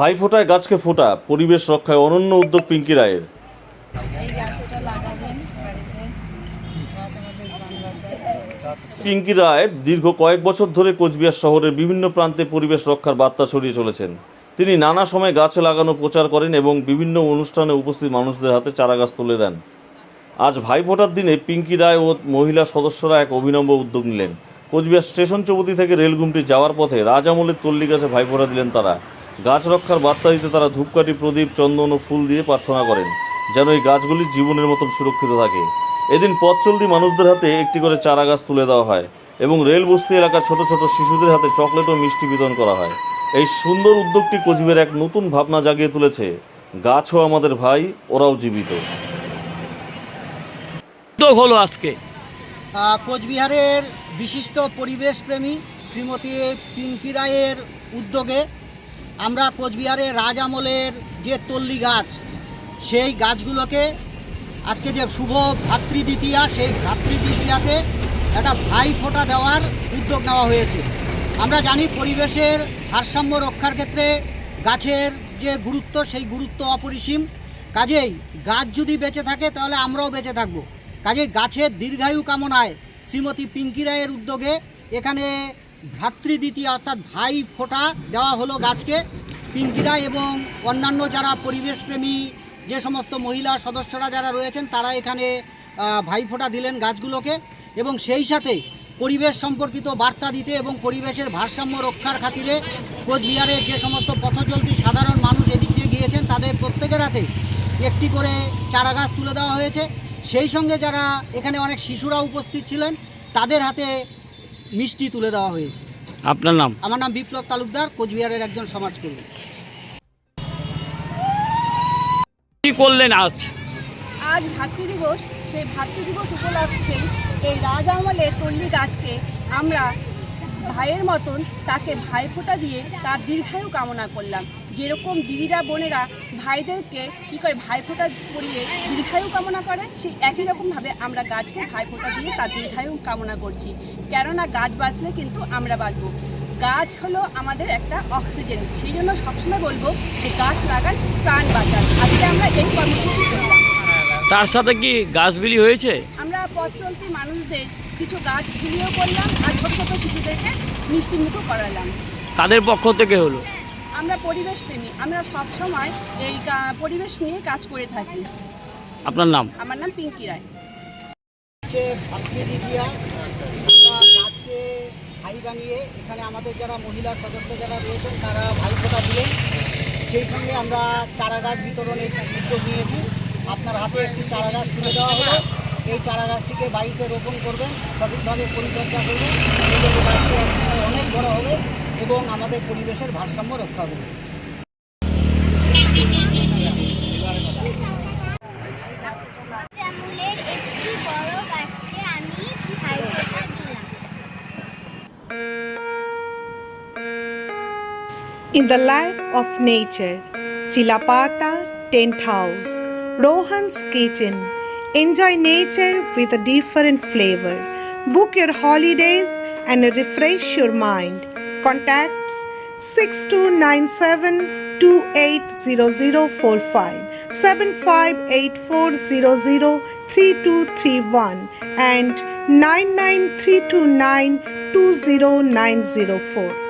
ভাই ফোটায় গাছকে ফোটা, পরিবেশ রক্ষায় অনন্য উদ্যোগ পিঙ্কি রায়ের। পিঙ্কি রায় দীর্ঘ কয়েক বছর ধরে কোচবিহার শহরের বিভিন্ন প্রান্তে পরিবেশ রক্ষার বার্তা ছড়িয়ে চলেছেন। তিনি নানা সময় গাছ লাগানো প্রচার করেন এবং বিভিন্ন অনুষ্ঠানে উপস্থিত মানুষদের হাতে চারা গাছ তুলে দেন। আজ ভাইফোঁটার দিনে পিঙ্কি রায় ও মহিলা সদস্যরা এক অভিনব উদ্যোগ নিলেন। কোচবিহার স্টেশন চৌপতি থেকে রেলগুমটি যাওয়ার পথে রাজামলের তল্লি গাছে ভাইফোঁটা দিলেন তারা। গাছ রক্ষার বার্তা দিতে তারা ধূপকাঠি প্রদীপ চন্দন ও ফুল দিয়ে প্রার্থনা করেন যেন এই গাছগুলি জীবনের মতন সুরক্ষিত থাকে। এদিন পথ চলতি মানুষদের হাতে একটি করে চারা গাছ তুলে দেওয়া হয় এবং রেল বস্তি এলাকার ছোট ছোট শিশুদের হাতে চকলেট ও মিষ্টি বিতরণ করা হয়। এই সুন্দর উদ্যোগটি কোচবিহার এক নতুন ভাবনা জাগিয়ে তুলেছে গাছও আমাদের ভাই ওরাও জীবিত। উদ্যোগ হলো আজকে। কোচবিহারের বিশিষ্ট পরিবেশপ্রেমী শ্রীমতী পিঙ্কি রায়ের উদ্যোগে আমরা কোচবিহারে রাজ আমলের যে তল্লি গাছ, সেই গাছগুলোকে আজকে যে শুভ ভাতৃদ্বিতীয়া, সেই ভাতৃদ্বিতীয়াতে একটা ভাই ফোঁটা দেওয়ার উদ্যোগ নেওয়া হয়েছে। আমরা জানি পরিবেশের ভারসাম্য রক্ষার ক্ষেত্রে গাছের যে গুরুত্ব, সেই গুরুত্ব অপরিসীম। কাজেই গাছ যদি বেঁচে থাকে, তাহলে আমরাও বেঁচে থাকব। কাজেই গাছের দীর্ঘায়ু কামনায় শ্রীমতী পিঙ্কি রায়ের উদ্যোগে এখানে ভ্রাতৃদ্বিতীয় অর্থাৎ ভাই ফোঁটা দেওয়া হলো গাছকে। পিঙ্কি রায় এবং অন্যান্য যারা পরিবেশপ্রেমী, যে সমস্ত মহিলা সদস্যরা যারা রয়েছেন, তারা এখানে ভাই ফোঁটা দিলেন গাছগুলোকে এবং সেই সাথে পরিবেশ সম্পর্কিত বার্তা দিতে এবং পরিবেশের ভারসাম্য রক্ষার খাতিরে কোচবিহারের যে সমস্ত পথচলতি সাধারণ মানুষ এদিক দিয়ে গিয়েছেন, তাদের প্রত্যেকের হাতে একটি করে চারা গাছ তুলে দেওয়া হয়েছে। সেই সঙ্গে যারা এখানে অনেক শিশুরা উপস্থিত ছিলেন, তাদের হাতে মিষ্টি তুলে দেওয়া হয়েছে। আপনার নাম? আমার নাম বিপ্লব তালুকদার কোচবিহারের একজন সমাজকর্মী। কি করলেন আজ? আজ ভাতৃ দিবস। সেই ভাতৃ দিবস উপলক্ষে এই রাজ আমলের তল্লি গাছকে আমরা ভাইয়ের মতন তাকে ভাইফোঁটা দিয়ে তার দীর্ঘায়ু কামনা করলাম। যেরকম দিদিরা বোনেরা ভাইদেরকে কী করে ভাইফোঁটা পরিয়ে দীর্ঘায়ু কামনা করে সেই একই রকমভাবে আমরা গাছকে ভাইফোঁটা দিয়ে তার দীর্ঘায়ু কামনা করছি। কেননা গাছ বাঁচলে কিন্তু আমরা বাঁচবো। গাছ হলো আমাদের একটা অক্সিজেন। সেই জন্য সবসময় বলব যে গাছ লাগান প্রাণ বাঁচান। আজকে আমরা এই কর্মসূচি করলাম। তার সাথে কি গাছ বিলি হয়েছে? আমরা পথ চলতি মানুষদের কিছু গাছ বিলিও করলাম আর ছোটো ছোটো শিশুদেরকে মিষ্টি মুখও করালাম। কাদের পক্ষ থেকে হলো? আমরা পরিবেশ প্রেমী। আমরা সব সময় এই পরিবেশ নিয়ে কাজ করে থাকি। আপনার নাম? আমার নাম পিঙ্কি রায়। ভাই বানিয়ে এখানে আমাদের যারা মহিলা সদস্য যারা রয়েছেন তারা ভাই ফোঁটা দিলেন সেই সঙ্গে আমরা চারা গাছ বিতরণের উদ্যোগ নিয়েছি। আপনার হাতে একটি চারা গাছ তুলে দেওয়া হলো। এই চারা গাছটিকে বাড়িতে রোপণ করবেন। সঠিকভাবে পরিচর্যা করবেন। এই গাছটি অনেক বড় হবে। এবং আমাদের পরিবেশের ভারসাম্য রক্ষা হবে জামুলের একটি বড় গাছকে আমি ভাইফোঁটা দিলাম In the life of nature, Chilapata Tent House, Rohan's Kitchen. Enjoy nature with a different flavor. Book your holidays and refresh your mind. Contacts 6297 280045 758400 3231 and 99329 20904.